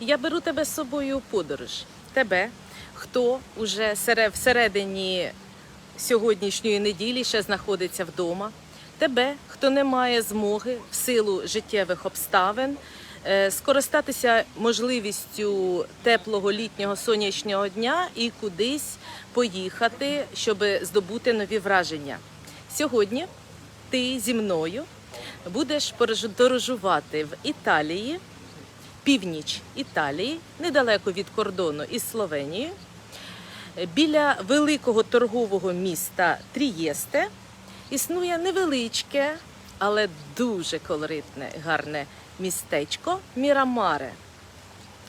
Я беру тебе з собою у подорож. Тебе, хто сере- всередині сьогоднішньої неділі ще знаходиться вдома. Тебе, хто не має змоги в силу життєвих обставин е, скористатися можливістю теплого літнього сонячного дня і кудись поїхати, щоб здобути нові враження. Сьогодні ти зі мною будеш подорожувати в Італії, північ Італії, недалеко від кордону із Словенією, біля великого торгового міста Трієсте існує невеличке, але дуже колоритне, гарне містечко Мірамаре.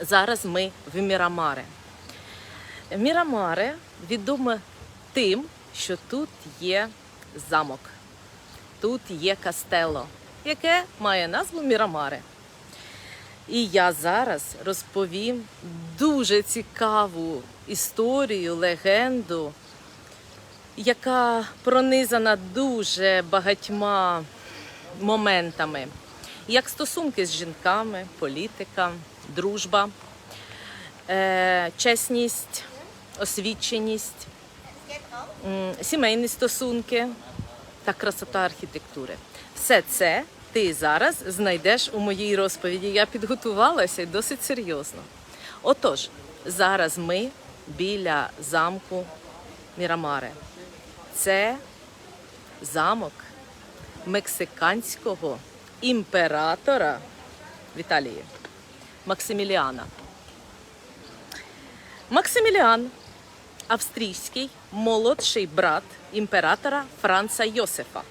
Зараз ми в Мірамаре. Мірамаре відоме тим, що тут є замок, тут є кастело, яке має назву Мірамаре. І я зараз розповім дуже цікаву історію, легенду, яка пронизана дуже багатьма моментами, як стосунки з жінками, політика, дружба, е, чесність, освіченість, сімейні стосунки та красота архітектури. Все це ти зараз знайдеш у моїй розповіді. Я підготувалася досить серйозно. Отож, зараз ми біля замку Мірамаре. Це замок мексиканського імператора в Італії Максиміліана. Максиміліан австрійський молодший брат імператора Франца Йосифа.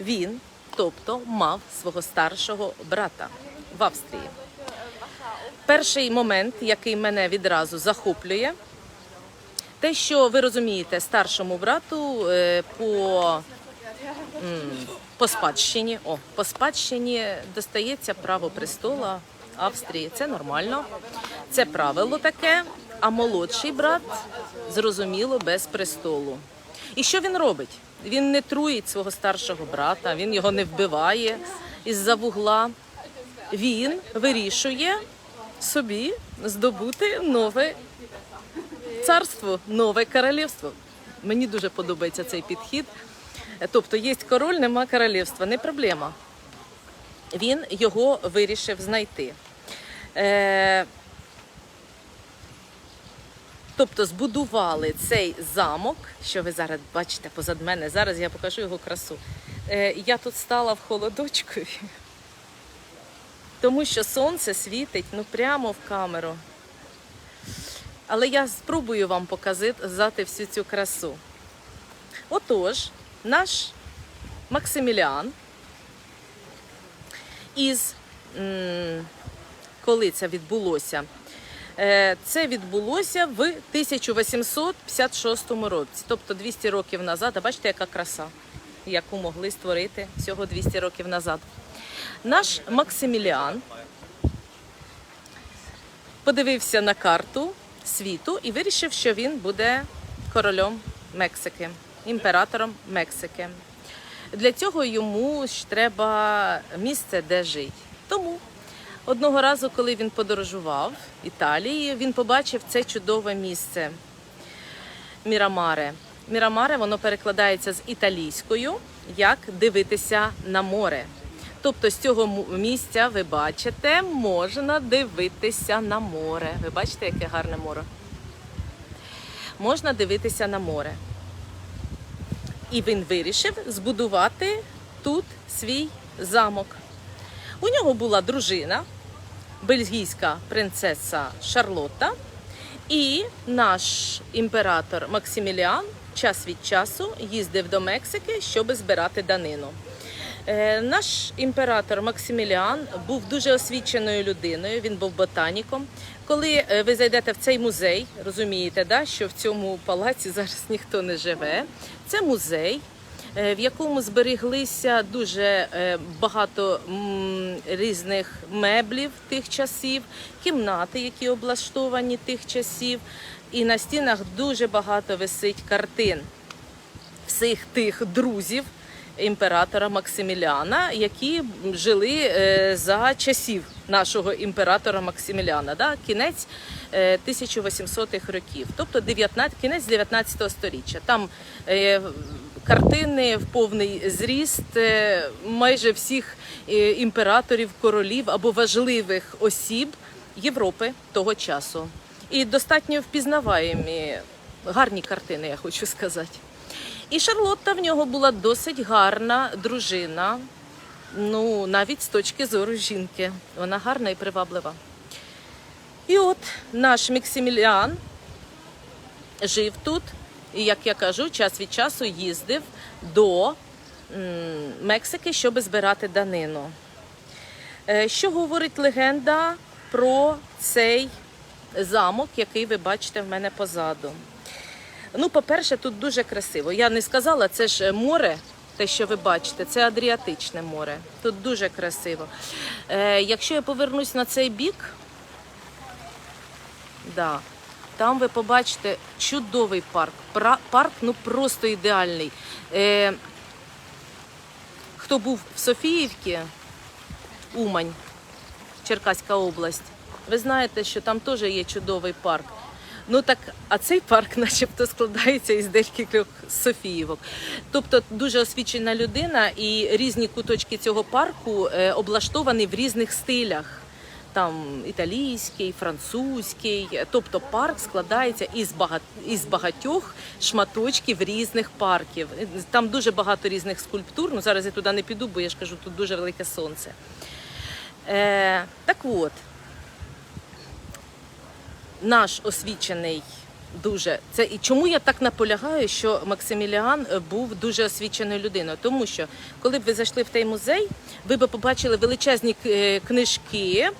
Він, тобто, мав свого старшого брата в Австрії. Перший момент, який мене відразу захоплює, те, що ви розумієте, старшому брату е, по, по спадщині, о, по спадщині достається право престола Австрії. Це нормально, це правило таке. А молодший брат, зрозуміло, без престолу. І що він робить? Він не труїть свого старшого брата, він його не вбиває із-за вугла. Він вирішує собі здобути нове царство, нове королівство. Мені дуже подобається цей підхід. Е, Тобто є король, нема королівства, не проблема. Він його вирішив знайти. Тобто збудували цей замок, що ви зараз бачите позад мене. Зараз я покажу його красу. Е, я тут стала в холодочкові, тому що сонце світить ну прямо в камеру. Але я спробую вам показати всю цю красу. Отож, наш Максиміліан із коли це відбулося? Е, Це відбулося в 1856 році, тобто 200 років назад. А бачите, яка краса, яку могли створити всього 200 років назад. Наш Максиміліан подивився на карту світу і вирішив, що він буде королем Мексики, імператором Мексики. Для цього йому ж треба місце, де жити. Тому одного разу, коли він подорожував Італією, він побачив це чудове місце Мірамаре. Мірамаре воно перекладається з італійською як дивитися на море. Тобто з цього місця ви бачите, можна дивитися на море. Ви бачите, яке гарне море? Можна дивитися на море. І він вирішив збудувати тут свій замок. У нього була дружина, бельгійська принцеса Шарлотта, і наш імператор Максиміліан час від часу їздив до Мексики, щоб збирати данину. Е, Наш імператор Максиміліан був дуже освіченою людиною. Він був ботаніком. Коли е, ви зайдете в цей музей, розумієте, да, що в цьому палаці зараз ніхто не живе. Це музей, в якому зберіглися дуже е, багато різних меблів тих часів, кімнати, які облаштовані тих часів, і на стінах дуже багато висить картин всіх тих друзів, імператора Максиміліана, які жили е, за часів нашого імператора Максиміліана, да? кінець е, 1800-х років, тобто 19, кінець 19 століття. Там е, картини в повний зріст е, майже всіх е, імператорів, королів або важливих осіб Європи того часу. І достатньо впізнаваємі, гарні картини, я хочу сказати. І Шарлотта в нього була досить гарна дружина, ну навіть з точки зору жінки. Вона гарна і приваблива. І от наш Міксиміліан жив тут, і, як я кажу, час від часу їздив до Мексики, щоб збирати данину. Е, Що говорить легенда про цей замок, який ви бачите в мене позаду? Ну, по-перше, тут дуже красиво. Я не сказала, це ж море, те, що ви бачите, це Адріатичне море. Тут дуже красиво. Е, якщо я повернусь на цей бік, да, там ви побачите чудовий парк. Парк ну просто ідеальний. Е, хто був в Софіївці, Умань, Черкаська область, ви знаєте, що там теж є чудовий парк. Ну так, а цей парк, начебто, складається із декількох Софіївок. Тобто дуже освічена людина, і різні куточки цього парку е, облаштовані в різних стилях. Там італійський, французький. Тобто парк складається із багат... із багатьох шматочків різних парків. Там дуже багато різних скульптур. Ну зараз я туди не піду, бо я ж кажу, тут дуже велике сонце. Е, так от, наш освічений дуже це і чому я так наполягаю, що Максиміліан е, був дуже освіченою людиною? Тому що коли б ви зайшли в той музей, ви б побачили величезні е, книжки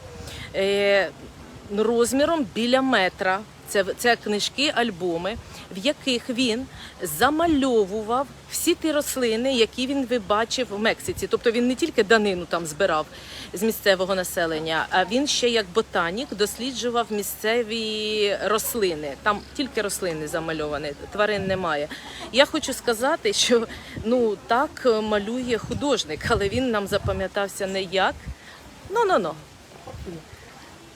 розміром біля метра. Це, це книжки, альбоми, в яких він замальовував всі ті рослини, які він вибачив в Мексиці. Тобто він не тільки данину там збирав з місцевого населення, а він ще як ботанік досліджував місцеві рослини. Там тільки рослини замальовані, тварин немає. Я хочу сказати, що ну так малює художник, але він нам запам'ятався не як. Ну,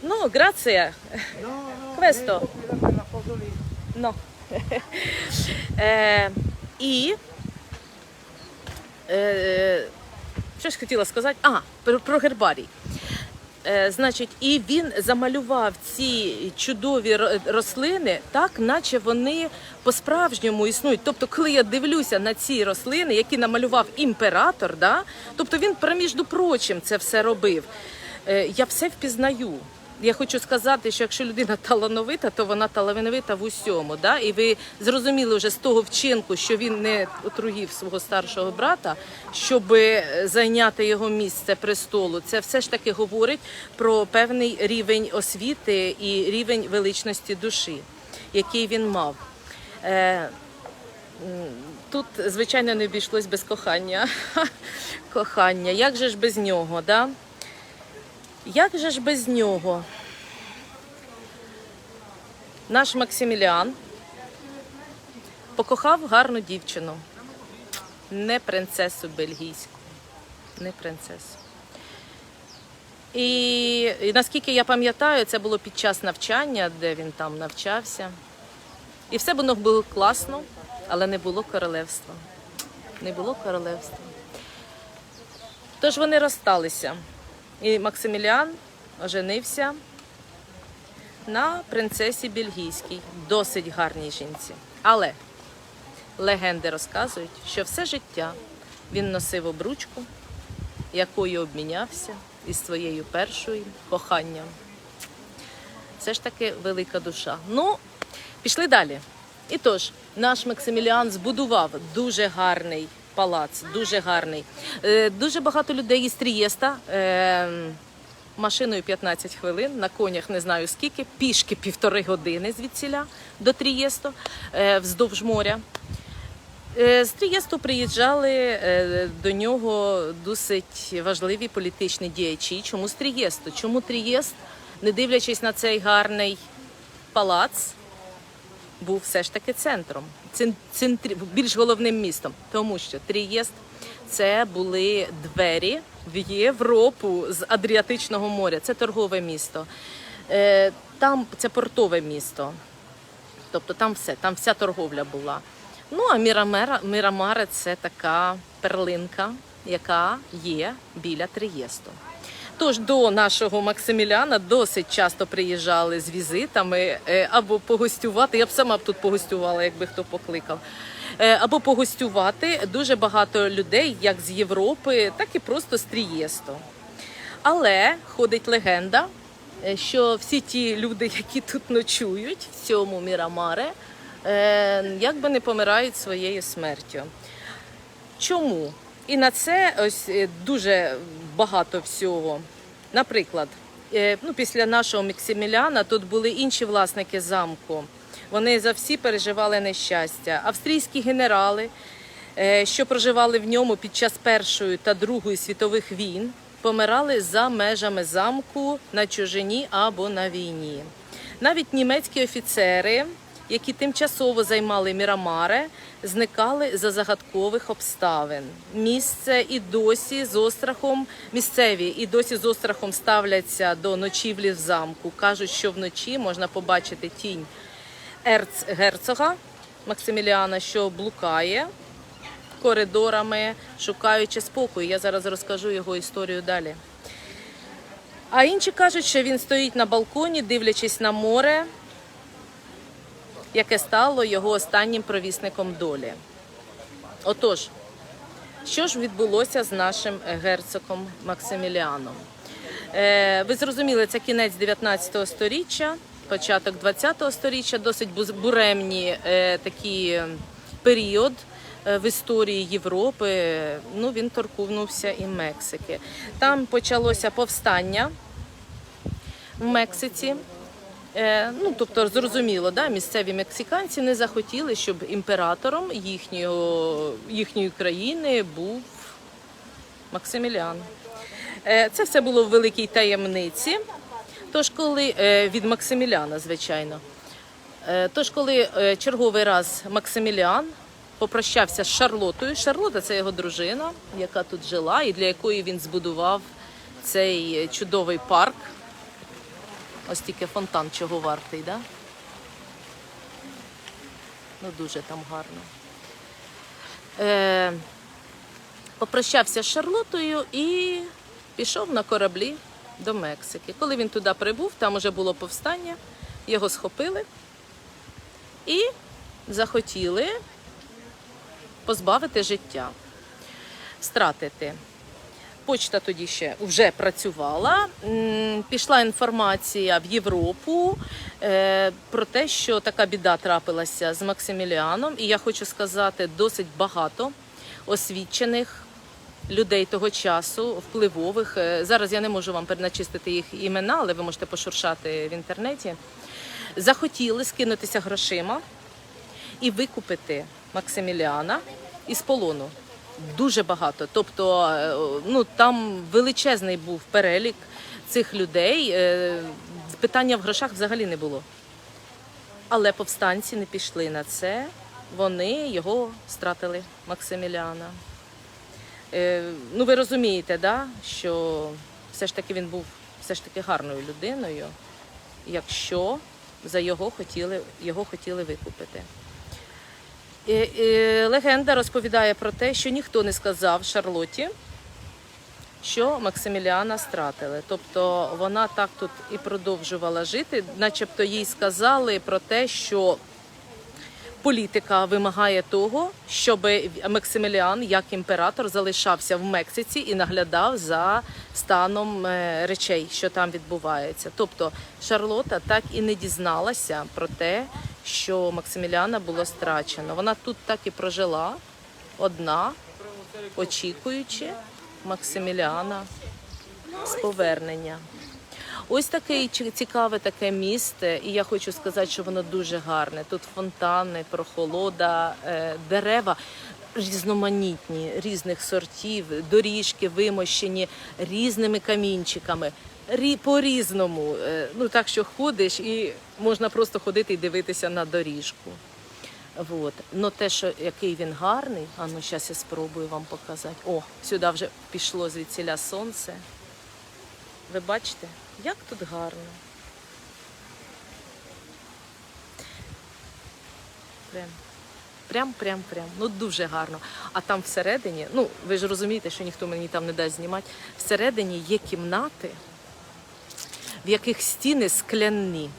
Ну, грація. No, no. Questo. Ну. е, і е, що ж хотіла сказати? А, про, про гербарій. Значить, і він замалював ці чудові рослини так, наче вони по-справжньому існують. Тобто, коли я дивлюся на ці рослини, які намалював імператор, да, тобто він, проміж прочим, це все робив. Е, я все впізнаю. Я хочу сказати, що якщо людина талановита, то вона талановита в усьому. Да? І ви зрозуміли вже з того вчинку, що він не отруїв свого старшого брата, щоб зайняти його місце престолу. Це все ж таки говорить про певний рівень освіти і рівень величності душі, який він мав. Е, Тут, звичайно, не обійшлось без кохання. Кохання. Як же ж без нього, да? Як же ж без нього? Наш Максиміліан покохав гарну дівчину, не принцесу бельгійську, не принцесу. І, і наскільки я пам'ятаю, це було під час навчання, де він там навчався. І все воно було класно, але не було королевства. Не було королевства. Тож вони розсталися. І Максиміліан оженився на принцесі бельгійській, досить гарній жінці. Але легенди розказують, що все життя він носив обручку, якою обмінявся із своєю першою коханням. Це ж таки велика душа. Ну, пішли далі. І тож, наш Максиміліан збудував дуже гарний палац, дуже гарний. Е, дуже багато людей із Трієста. Машиною 15 хвилин, на конях не знаю скільки, пішки півтори години звідсіля до Трієсто е, вздовж моря. Е, З Трієсту приїжджали е, до нього досить важливі політичні діячі. Чому з Трієсту? Чому Трієст, не дивлячись на цей гарний палац, був все ж таки центром, цен- центрі, більш головним містом, тому що Трієст це були двері в Європу з Адріатичного моря. Це торгове місто. Е, Там це портове місто. Тобто там все, там вся торговля була. Ну а Мірамера, Мірамаре це така перлинка, яка є біля Трієсту. Тож до нашого Максиміляна досить часто приїжджали з візитами е, або погостювати. Я б сама б тут погостювала, якби хто покликав. Е, Або погостювати дуже багато людей, як з Європи, так і просто з Трієсту. Але ходить легенда, е, що всі ті люди, які тут ночують, в цьому Мірамаре, е, якби не помирають своєю смертю. Чому? І на це ось дуже багато всього. Наприклад, ну, після нашого Міксиміляна тут були інші власники замку. Вони за всі переживали нещастя. Австрійські генерали, е, що проживали в ньому під час Першої та Другої світових війн, помирали за межами замку на чужині або на війні. Навіть німецькі офіцери, які тимчасово займали Мірамаре, зникали за загадкових обставин. Місце і досі з острахом місцеві і досі з острахом ставляться до ночівлі в замку. кажуть, що вночі можна побачити тінь ерцгерцога Максиміліана, що блукає коридорами, шукаючи спокою. Я зараз розкажу його історію далі. А інші кажуть, що він стоїть на балконі, дивлячись на море, яке стало його останнім провісником долі. Отож, що ж відбулося з нашим герцогом Максиміліаном? Е, ви зрозуміли, це кінець 19 століття, початок 20-го століття, досить буремні е, такі е, період е, в історії Європи. Ну, він торкнувся і Мексики. Там почалося повстання в Мексиці. Е, ну, тобто, зрозуміло, да, місцеві мексиканці не захотіли, щоб імператором їхнього, їхньої країни був Максиміліан. Е, це все було в великій таємниці. Тож, коли е, від Максиміляна, звичайно. Е, Тож, коли е, черговий раз Максиміліан попрощався з Шарлотою, Шарлота це його дружина, яка тут жила, і для якої він збудував цей чудовий парк. Ось тільки фонтан чого вартий, да? Ну, дуже там гарно. Е, попрощався з Шарлотою і пішов на кораблі до Мексики. Коли він туди прибув, там уже було повстання, його схопили і захотіли позбавити життя, стратити. Почта тоді ще вже працювала. Пішла інформація в Європу е, про те, що така біда трапилася з Максиміліаном. І я хочу сказати, досить багато освічених людей того часу, впливових. Е, Зараз я не можу вам переначистити їх імена, але ви можете пошуршати в інтернеті. Захотіли скинутися грошима і викупити Максиміліана із полону. Дуже багато. Тобто, е, ну там величезний був перелік цих людей. Е, Питання в грошах взагалі не було. Але повстанці не пішли на це. Вони його стратили, Максиміліана. Е, ну, ви розумієте, да, що все ж таки він був все ж таки гарною людиною, якщо за його хотіли, його хотіли викупити. І, і, легенда розповідає про те, що ніхто не сказав Шарлоті, що Максиміліана стратили. Тобто вона так тут і продовжувала жити, начебто їй сказали про те, що політика вимагає того, щоб Максиміліан як імператор залишався в Мексиці і наглядав за станом е, речей, що там відбувається. Тобто Шарлота так і не дізналася про те, що Максиміліана було страчено. Вона тут так і прожила одна, очікуючи Максиміліана з повернення. Ось таке цікаве таке місце, і я хочу сказати, що воно дуже гарне. Тут фонтани, прохолода, е, дерева різноманітні, різних сортів, доріжки вимощені різними камінчиками. Рі- По-різному. Е, Ну так що ходиш і можна просто ходити і дивитися на доріжку. Вот. Но те, що який він гарний, а ну зараз я спробую вам показати. О, сюди вже пішло звідсіля сонце. Ви бачите, як тут гарно. Прям. Прям, прям, прям. Ну дуже гарно. А там всередині, ну ви ж розумієте, що ніхто мені там не дасть знімати. Всередині є кімнати, в яких стіни скляні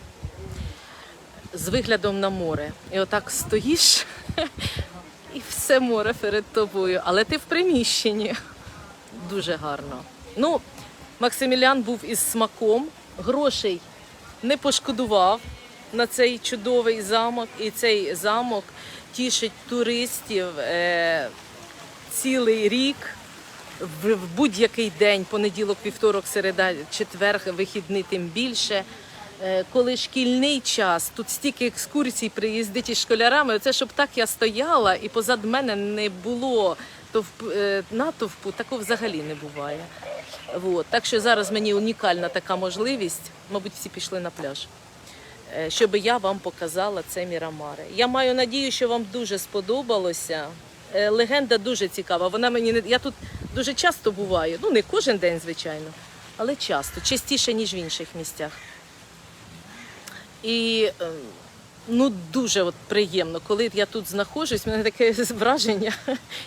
з виглядом на море. І отак стоїш, і все море перед тобою. Але ти в приміщенні. Дуже гарно. Ну, Максимілян був із смаком, грошей не пошкодував на цей чудовий замок. І цей замок тішить туристів е, цілий рік. В, будь-який день, понеділок, вівторок, середа, четвер, вихідний, тим більше. Е, Коли шкільний час, тут стільки екскурсій приїздить із школярами. Це щоб так я стояла і позад мене не було товп, е, натовпу, такого взагалі не буває. Вот. Так що зараз мені унікальна така можливість, мабуть, всі пішли на пляж, е, щоб я вам показала це Мірамаре. Я маю надію, що вам дуже сподобалося. Е, Легенда дуже цікава. Вона мені не я тут дуже часто буваю. Ну не кожен день, звичайно, але часто, частіше ніж в інших місцях. І е, ну дуже от приємно, коли я тут знаходжусь, мене таке враження,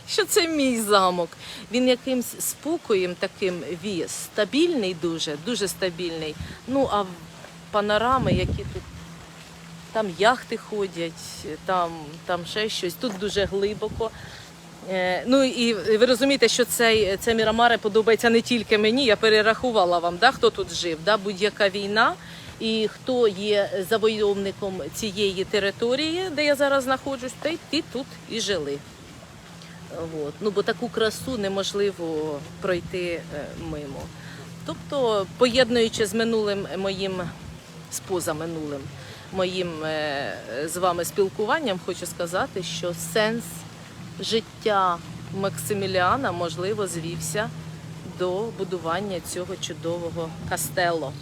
що це мій замок. Він якимсь спокоєм таким віє, стабільний, дуже, дуже стабільний. Ну а панорами, які тут. Там яхти ходять, там, там ще щось. Тут дуже глибоко. Е, ну і ви розумієте, що цей, це Мірамаре подобається не тільки мені. Я перерахувала вам, да, хто тут жив. Да, будь-яка війна і хто є завойовником цієї території, де я зараз знаходжусь, та й ті тут і жили. От. Ну, бо таку красу неможливо пройти е, мимо. Тобто, поєднуючи з минулим моїм, з позаминулим моїм е, з вами спілкуванням, хочу сказати, що сенс життя Максиміліана, можливо, звівся до будування цього чудового кастело.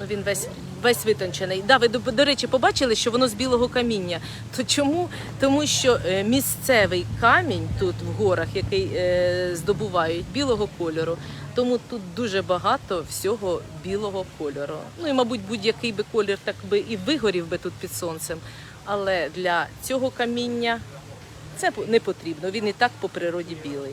Ну, він весь, весь витончений. Да, ви, до, до речі, побачили, що воно з білого каміння. То чому? Тому що е, місцевий камінь тут в горах, який е, здобувають білого кольору, тому тут дуже багато всього білого кольору. Ну і, мабуть, будь-який би колір так би і вигорів би тут під сонцем. Але для цього каміння це не потрібно. Він і так по природі білий.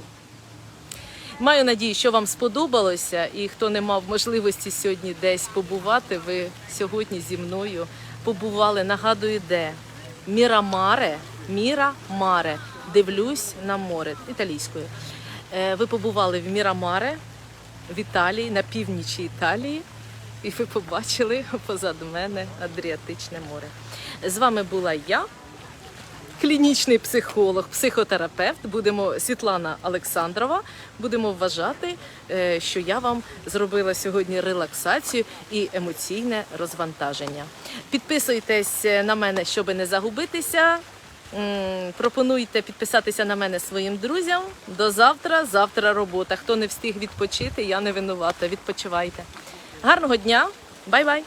Маю надію, що вам сподобалося, і хто не мав можливості сьогодні десь побувати, ви сьогодні зі мною побували. Нагадую, де Мірамаре, Мірамаре. Дивлюсь на море італійською. Е, Ви побували в Мірамаре в Італії, на північі Італії, і ви побачили позаду мене Адріатичне море. З вами була я, клінічний психолог, психотерапевт. Будемо Світлана Олександрова. Будемо вважати, е, що я вам зробила сьогодні релаксацію і емоційне розвантаження. Підписуйтесь на мене, щоб не загубитися. Пропонуйте підписатися на мене своїм друзям. До завтра. Завтра робота. Хто не встиг відпочити, я не винувата. Відпочивайте. Гарного дня. Бай-бай.